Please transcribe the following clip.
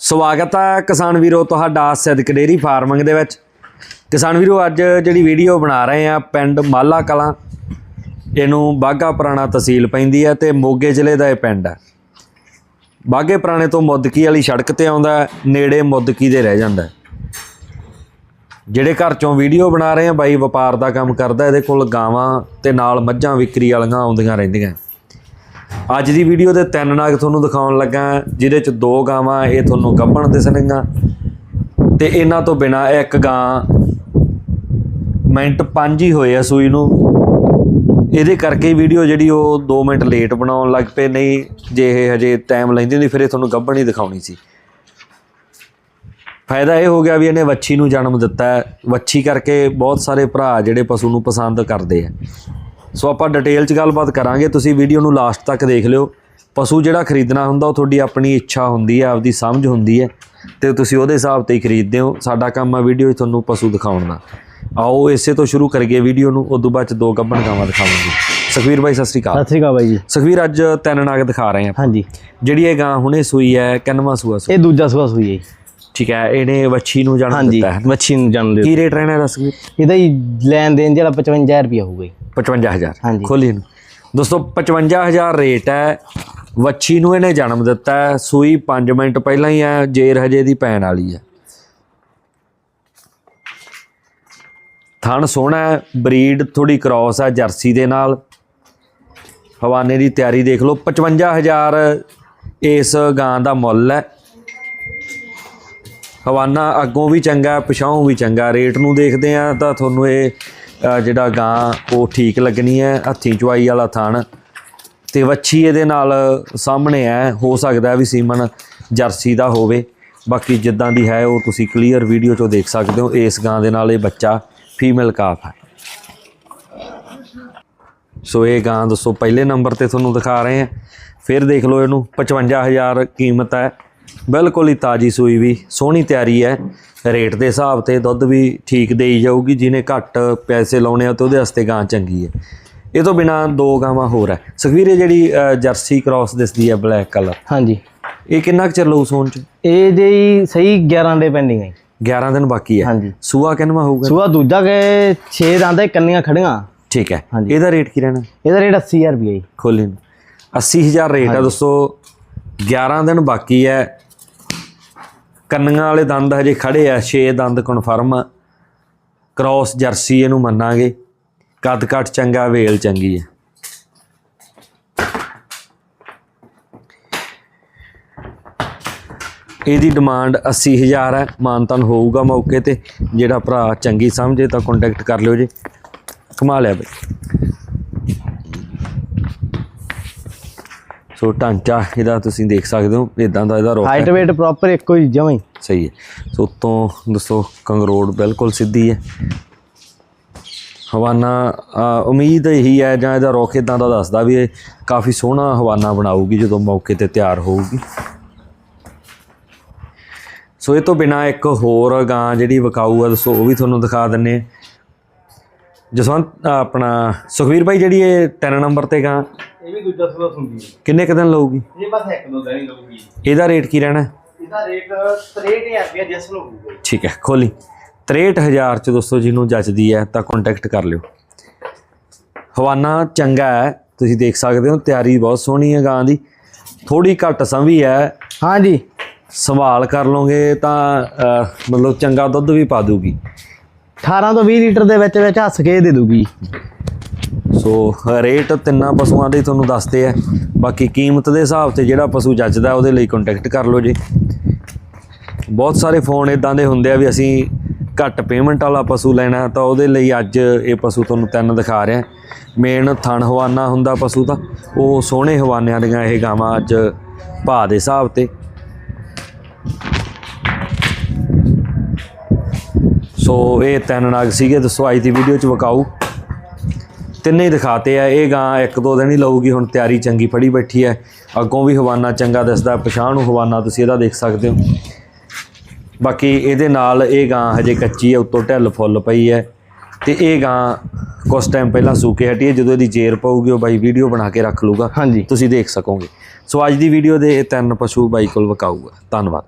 ਸਵਾਗਤ ਹੈ ਕਿਸਾਨ ਵੀਰੋ ਤੁਹਾਡਾ ਸਿੱਧਕ ਡੇਰੀ ਫਾਰਮਿੰਗ ਦੇ ਵਿੱਚ। ਕਿਸਾਨ ਵੀਰੋ, ਅੱਜ ਜਿਹੜੀ ਵੀਡੀਓ ਬਣਾ ਰਹੇ ਆ ਪਿੰਡ ਮਾਲਾ ਕਲਾਂ, ਇਹਨੂੰ ਬਾਗਾ ਪੁਰਾਣਾ ਤਹਿਸੀਲ ਪੈਂਦੀ ਹੈ ਤੇ ਮੋਗੇ ਜ਼ਿਲ੍ਹੇ ਦਾ ਇਹ ਪਿੰਡ ਹੈ ਬਾਗੇ ਪੁਰਾਣੇ ਤੋਂ ਮੁੱਦਕੀ ਵਾਲੀ ਸੜਕ ਤੇ ਆਉਂਦਾ ਨੇੜੇ ਮੁੱਦਕੀ ਦੇ ਰਹਿ ਜਾਂਦਾ ਜਿਹੜੇ ਘਰ ਚੋਂ ਵੀਡੀਓ ਬਣਾ ਰਹੇ ਆ, ਬਾਈ ਵਪਾਰ ਦਾ ਕੰਮ ਕਰਦਾ, ਇਹਦੇ ਕੋਲ ਗਾਵਾਂ ਤੇ ਨਾਲ ਮੱਝਾਂ ਵਿਕਰੀ ਵਾਲੀਆਂ ਆਉਂਦੀਆਂ ਰਹਿੰਦੀਆਂ। ਅੱਜ ਦੀ ਵੀਡੀਓ ਦੇ ਤਿੰਨ ਨਾਗ ਤੁਹਾਨੂੰ ਦਿਖਾਉਣ ਲੱਗਾ ਜਿਹਦੇ ਚ ਦੋ ਗਾਵਾਂ, ਇਹ ਤੁਹਾਨੂੰ ਗੱਭਣ ਦਿਸਣਗੀਆਂ। ਤੇ ਇਹਨਾਂ ਤੋਂ ਬਿਨਾ ਇੱਕ ਗਾਂ ਮਿੰਟ 5 ਹੀ ਹੋਏ ਆ ਸੂਈ ਨੂੰ। ਇਹਦੇ ਕਰਕੇ ਵੀਡੀਓ ਜਿਹੜੀ ਉਹ 2 ਮਿੰਟ ਲੇਟ ਬਣਾਉਣ ਲੱਗ ਪਏ, ਨਹੀਂ ਜੇ ਇਹ ਹਜੇ ਟਾਈਮ ਲੈਂਦੀ ਹੁੰਦੀ, ਫਿਰ ਇਹ ਤੁਹਾਨੂੰ ਗੱਭਣ ਹੀ ਦਿਖਾਉਣੀ ਸੀ। ਫਾਇਦਾ ਇਹ ਹੋ ਗਿਆ ਵੀ ਇਹਨੇ ਵੱਛੀ ਨੂੰ ਜਨਮ ਦਿੱਤਾ ਵੱਛੀ ਕਰਕੇ ਬਹੁਤ ਸਾਰੇ ਭਰਾ ਜਿਹੜੇ ਪਸ਼ੂ ਨੂੰ ਪਸੰਦ ਕਰਦੇ ਆ। ਸੋ ਆਪਾਂ ਡਿਟੇਲ 'ਚ ਗੱਲਬਾਤ ਕਰਾਂਗੇ ਤੁਸੀਂ ਵੀਡੀਓ ਨੂੰ ਲਾਸਟ ਤੱਕ ਦੇਖ ਲਿਓ। ਪਸ਼ੂ ਜਿਹੜਾ ਖਰੀਦਣਾ ਹੁੰਦਾ ਉਹ ਤੁਹਾਡੀ ਆਪਣੀ ਇੱਛਾ ਹੁੰਦੀ ਹੈ ਆਪਦੀ ਸਮਝ ਹੁੰਦੀ ਹੈ ਤੇ ਤੁਸੀਂ ਉਹਦੇ ਹਿਸਾਬ ਤੇ ਹੀ ਖਰੀਦਦੇ ਹੋ। ਸਾਡਾ ਕੰਮ ਆ ਵੀਡੀਓ 'ਚ ਤੁਹਾਨੂੰ ਪਸ਼ੂ ਦਿਖਾਉਣ। ਦਾ ਆਓ ਇਸੇ ਤੋਂ ਸ਼ੁਰੂ ਕਰੀਏ ਵੀਡੀਓ ਨੂੰ ਉਦੋਂ ਬਾਅਦ 'ਚ ਦੋ ਗੱਭਣ ਗਾਵਾਂ ਦਿਖਾਵਾਂਗੇ। ਸੁਖਵੀਰ ਬਾਈ ਸਤਿ ਸ੍ਰੀ ਅਕਾਲ। ਸਤਿ ਸ੍ਰੀ ਅਕਾਲ ਬਾਈ ਜੀ। ਸੁਖਵੀਰ ਅੱਜ ਤਿੰਨ ਨਾਗ ਦਿਖਾ ਰਹੇ ਆ ਹਾਂਜੀ। ਜਿਹੜੀ ਇਹ ਗਾਂ ਹੁਣੇ ਸੂਈ ਹੈ ਕਿੰਨਵਾਂ ਸੂਆ ਸੂ ਇਹ ਦੂਜਾ ਸੁਭਾ ਸੂਈ ਹੈ ਜੀ। ਠੀਕ ਹੈ ਇਹਨੇ ਵੱਛੀ ਨੂੰ ਜਨਮ ਦਿੱਤਾ ਹੈ। ਮੱਛੀ ਨੂੰ ਜਨਮ ਦੇ ਕੀ ਰੇਟ ਰਹਿਣਾ ਇਹਦਾ ਸੁਖਵੀਰ ਇਹਦਾ ਹੀ ਲੈਣ ਦੇਣ ਜਿਹੜਾ 55000 ਰੁਪਇਆ ਹੋਊਗਾ ਜੀ। 55000 ਹਾਂਜੀ। ਖੋਲੀ ਇਹਨੂੰ। ਦੋਸਤੋ 55000 ਰੇਟ ਹੈ। ਵੱਛੀ ਨੂੰ ਇਹਨੇ ਜਨਮ ਦਿੱਤਾ ਹੈ। ਸੂਈ 5 ਮਿੰਟ ਪਹਿਲਾਂ ਹੀ ਹੈ। ਜੇਰ ਹਜੇ ਦੀ ਪੈਣ ਵਾਲੀ ਹੈ। ਥਣ ਸੋਹਣਾ ਹੈ। ਬਰੀਡ ਥੋੜੀ ਕ੍ਰਾਸ ਹੈ ਜਰਸੀ ਦੇ ਨਾਲ। ਹਵਾਨੇ ਦੀ ਤਿਆਰੀ ਦੇਖ ਲਓ। 55000 ਇਸ ਗਾਂ ਦਾ ਮੁੱਲ ਹੈ। ਹਵਾਨਾ ਅੱਗੋਂ ਵੀ ਚੰਗਾ ਪਿਛਾਓਂ ਵੀ ਚੰਗਾ। ਰੇਟ ਨੂੰ ਦੇਖਦੇ ਆ ਤਾਂ ਤੁਹਾਨੂੰ ਇਹ ਜਿਹੜਾ ਗਾਂ, ਉਹ ਠੀਕ ਲੱਗਣੀ ਹੈ, ਹੱਥੀਂ ਚੁਆਈ ਵਾਲਾ ਥਣ। ਤੇ ਵੱਛੀ ਇਹਦੇ ਨਾਲ ਸਾਹਮਣੇ ਹੈ, ਹੋ ਸਕਦਾ ਵੀ ਸੀਮਨ ਜਰਸੀ ਦਾ ਹੋਵੇ। ਬਾਕੀ ਜਿੱਦਾਂ ਦੀ ਹੈ, ਉਹ ਤੁਸੀਂ ਕਲੀਅਰ ਵੀਡੀਓ 'ਚੋਂ ਦੇਖ ਸਕਦੇ ਹੋ, ਇਸ ਗਾਂ ਦੇ ਨਾਲ ਇਹ ਬੱਚਾ ਫੀਮੇਲ ਕਾਫ ਹੈ। ਸੋ ਇਹ ਗਾਂ ਦੱਸੋ, ਪਹਿਲੇ ਨੰਬਰ ਤੇ ਤੁਹਾਨੂੰ ਦਿਖਾ ਰਹੇ ਹਾਂ। ਫਿਰ ਦੇਖ ਲਓ ਇਹਨੂੰ 55000 ਕੀਮਤ ਹੈ। ਬਿਲਕੁਲ ਹੀ ਤਾਜੀ ਸੂਈ ਵੀ ਸੋਹਣੀ ਤਿਆਰੀ ਹੈ। ਰੇਟ ਦੇ ਹਿਸਾਬ ਤੇ ਦੁੱਧ ਵੀ ਠੀਕ ਦੇਈ ਜਾਊਗੀ ਜਿਹਨੇ ਘੱਟ ਪੈਸੇ ਲਾਉਣੇ ਆ ਤੇ ਉਹਦੇ ਵਾਸਤੇ ਗਾਂ ਚੰਗੀ ਹੈ। ਇਹ ਤੋਂ ਬਿਨਾ ਦੋ ਗਾਵਾਂ ਹੋਰ ਹੈ। ਸੁਖਵੀਰ ਜਿਹੜੀ ਜਰਸੀ ਕ੍ਰਾਸ ਦਿਸਦੀ ਹੈ ਬਲੈਕ ਕਲਰ। ਹਾਂਜੀ। ਇਹ ਕਿੰਨਾ ਕੁ ਚਿਰ ਲਊ ਸੋਨ ਚ? ਇਹ ਜੀ ਸਹੀ 11 ਦੇ ਪੈਂਡਿੰਗ ਹੈ 11 ਦਿਨ ਬਾਕੀ ਹੈ। ਹਾਂਜੀ। ਸੂਆ ਕਿੰਨਵਾ ਹੋਊਗਾ? ਸੁਭਾ ਦੂਜਾ ਕੇ 6 ਦੰਦ ਕੰਨੀਆਂ ਖੜੀਆਂ। ਠੀਕ ਹੈ। ਇਹਦਾ ਰੇਟ ਕੀ ਰਹਿਣਾ? ਇਹਦਾ ਰੇਟ 80000 ਰੁਪਇਆ ਜੀ। ਖੋਲੀ ਨੂੰ 80000 ਰੇਟ ਹੈ ਦੋਸਤੋ। 11 ਦਿਨ ਬਾਕੀ ਹੈ ਕੰਨੀਆਂ ਵਾਲੇ ਦੰਦ ਹਜੇ ਖੜੇ ਆ 6 ਦੰਦ ਕਨਫਰਮ ਕ੍ਰਾਸ ਜਰਸੀ ਇਹਨੂੰ ਮੰਨਾਂਗੇ। ਕੱਦ ਕੱਟ ਚੰਗਾ, ਵੇਲ ਚੰਗੀ ਹੈ ਇਹਦੀ ਡਿਮਾਂਡ 80000 ਹੈ ਮਾਨਤਨ ਹੋਊਗਾ ਮੌਕੇ ਤੇ। ਜਿਹੜਾ ਭਰਾ ਚੰਗੀ ਸਮਝੇ ਤਾਂ ਕੰਟੈਕਟ ਕਰ ਲਿਓ ਜੀ। ਕਮਾ ਲਿਆ ਬਈ। ਸੋ ਢਾਂਚਾ ਇਹਦਾ ਤੁਸੀਂ ਦੇਖ ਸਕਦੇ ਹੋ ਇਦਾਂ ਦਾ ਇਹਦਾ ਰੋਕ ਹਾਈਟ weight ਪ੍ਰੋਪਰ ਇੱਕੋ ਹੀ ਜਮਾਂ ਹੀ। ਸਹੀ ਹੈ। ਸੋ ਉੱਤੋਂ ਦੱਸੋ ਕੰਗਰੋੜ ਬਿਲਕੁਲ ਸਿੱਧੀ ਹੈ। ਹਵਾਨਾ ਉਮੀਦ ਇਹੀ ਹੈ ਜਾਂ ਇਹਦਾ ਰੁੱਖ ਇਦਾਂ ਦਾ ਦੱਸਦਾ ਵੀ ਇਹ ਕਾਫੀ ਸੋਹਣਾ ਹਵਾਨਾ ਬਣਾਊਗੀ ਜਦੋਂ ਮੌਕੇ ਤੇ ਤਿਆਰ ਹੋਊਗੀ। ਸੋ ਇਹ ਤੋਂ ਬਿਨਾ ਇੱਕ ਹੋਰ ਗਾਂ ਜਿਹੜੀ ਵਿਕਾਊ ਆ ਦੱਸੋ ਉਹ ਵੀ ਤੁਹਾਨੂੰ ਦਿਖਾ ਦਿੰਨੇ ਆ ਜਸਵੰਤ ਆਪਣਾ ਸੁਖਵੀਰ ਭਾਈ ਜਿਹੜੀ ਇਹ 3 ਨੰਬਰ ਤੇ ਗਾਂ ਇਹ ਵੀ ਦੂਜਾ ਸੁਭਾ ਹੁੰਦੀ ਹੈ। ਕਿੰਨੇ ਕੁ ਦਿਨ ਲਊਗੀ? ਇਹ ਬਸ ਇੱਕ ਦੋ ਦਿਨ ਲਊਗੀ। ਇਹਦਾ ਰੇਟ ਕੀ ਰਹਿਣਾ? ਇਹਦਾ ਰੇਟ 63000 ਰੁਪਇਆ ਜਿਸ ਨੂੰ ਹੋਊਗਾ। ਠੀਕ ਹੈ ਖੋਲੀ। 63000 ਚ ਦੋਸਤੋ ਜਿਹਨੂੰ ਜੱਚਦੀ ਹੈ ਤਾਂ ਕੰਟੈਕਟ ਕਰ ਲਿਓ। ਹਵਾਨਾ ਚੰਗਾ ਹੈ ਤੁਸੀਂ ਦੇਖ ਸਕਦੇ ਹੋ ਤਿਆਰੀ ਬਹੁਤ ਸੋਹਣੀ ਹੈ ਗਾਂ ਦੀ। ਥੋੜੀ ਘੱਟ ਸੰਭੀ ਹੈ। ਹਾਂਜੀ। ਸੰਭਾਲ ਕਰ ਲਓਗੇ ਤਾਂ ਮਤਲਬ ਚੰਗਾ ਦੁੱਧ ਵੀ ਪਾ ਦੂਗੀ 18 ਤੋਂ 20 ਲੀਟਰ ਦੇ ਵਿੱਚ ਵਿੱਚ ਹੱਸ ਕੇ ਦੇ ਦੂਗੀ। ਸੋ, ਰੇਟ ਤਿੰਨਾਂ ਪਸ਼ੂਆਂ ਦੇ ਤੁਹਾਨੂੰ ਦੱਸਦੇ ਆ। ਬਾਕੀ ਕੀਮਤ ਦੇ ਹਿਸਾਬ ਤੇ ਜਿਹੜਾ ਪਸ਼ੂ ਜੱਜਦਾ, ਉਹਦੇ ਲਈ ਕੰਟੈਕਟ ਕਰ ਲਓ ਜੀ। ਬਹੁਤ ਸਾਰੇ ਫੋਨ ਇਦਾਂ ਦੇ ਹੁੰਦੇ ਆ ਵੀ ਅਸੀਂ ਘੱਟ ਪੇਮੈਂਟ ਵਾਲਾ ਪਸ਼ੂ ਲੈਣਾ, ਤਾਂ ਉਹਦੇ ਲਈ ਅੱਜ ਇਹ ਪਸ਼ੂ ਤੁਹਾਨੂੰ ਤਿੰਨ ਦਿਖਾ ਰਿਹਾ। ਮੇਨ ਥਣ ਹਵਾਨਾ ਹੁੰਦਾ ਪਸ਼ੂ ਦਾ। ਉਹ ਸੋਹਣੇ ਹਵਾਨਿਆਂ ਦੀਆਂ ਇਹ ਗਾਵਾਂ ਅੱਜ ਭਾਅ ਦੇ ਹਿਸਾਬ ਤੇ। ਸੋ ਇਹ ਤਿੰਨ ਨਗ ਸੀਗੇ ਦੱਸੋ ਅੱਜ ਦੀ ਵੀਡੀਓ ਚ ਵਿਕਾਊ ਤਿੰਨੇ ਹੀ ਦਿਖਾਤੇ ਆ ਇਹ ਗਾਂ ਇੱਕ ਦੋ ਦਿਨ ਹੀ ਲਊਗੀ ਹੁਣ ਤਿਆਰੀ ਚੰਗੀ ਫੜੀ ਬੈਠੀ ਹੈ। ਅੱਗੋਂ ਵੀ ਹਵਾਨਾ ਚੰਗਾ ਦਿਸਦਾ ਪਛਾਣ ਨੂੰ ਹਵਾਨਾ ਤੁਸੀਂ ਇਹਦਾ ਦੇਖ ਸਕਦੇ ਹੋ। ਬਾਕੀ ਇਹਦੇ ਨਾਲ ਇਹ ਗਾਂ ਹਜੇ ਕੱਚੀ ਹੈ ਉੱਤੋਂ ਢਿੱਲ ਫੁੱਲ ਪਈ ਹੈ। ਤੇ ਇਹ ਗਾਂ ਕੁਝ ਟਾਈਮ ਪਹਿਲਾਂ ਸੂਕੇ ਹਟੀ ਹੈ ਜਦੋਂ ਇਹਦੀ ਜੇਰ ਪਊਗੀ ਉਹ ਬਾਈ ਵੀਡੀਓ ਬਣਾ ਕੇ ਰੱਖ ਲੂਗਾ ਹਾਂਜੀ। ਤੁਸੀਂ ਦੇਖ ਸਕੋਗੇ। ਸੋ ਅੱਜ ਦੀ ਵੀਡੀਓ ਦੇ ਇਹ ਤਿੰਨ ਪਸ਼ੂ ਬਾਈ ਕੋਲ ਵਿਕਾਊਗਾ ਧੰਨਵਾਦ।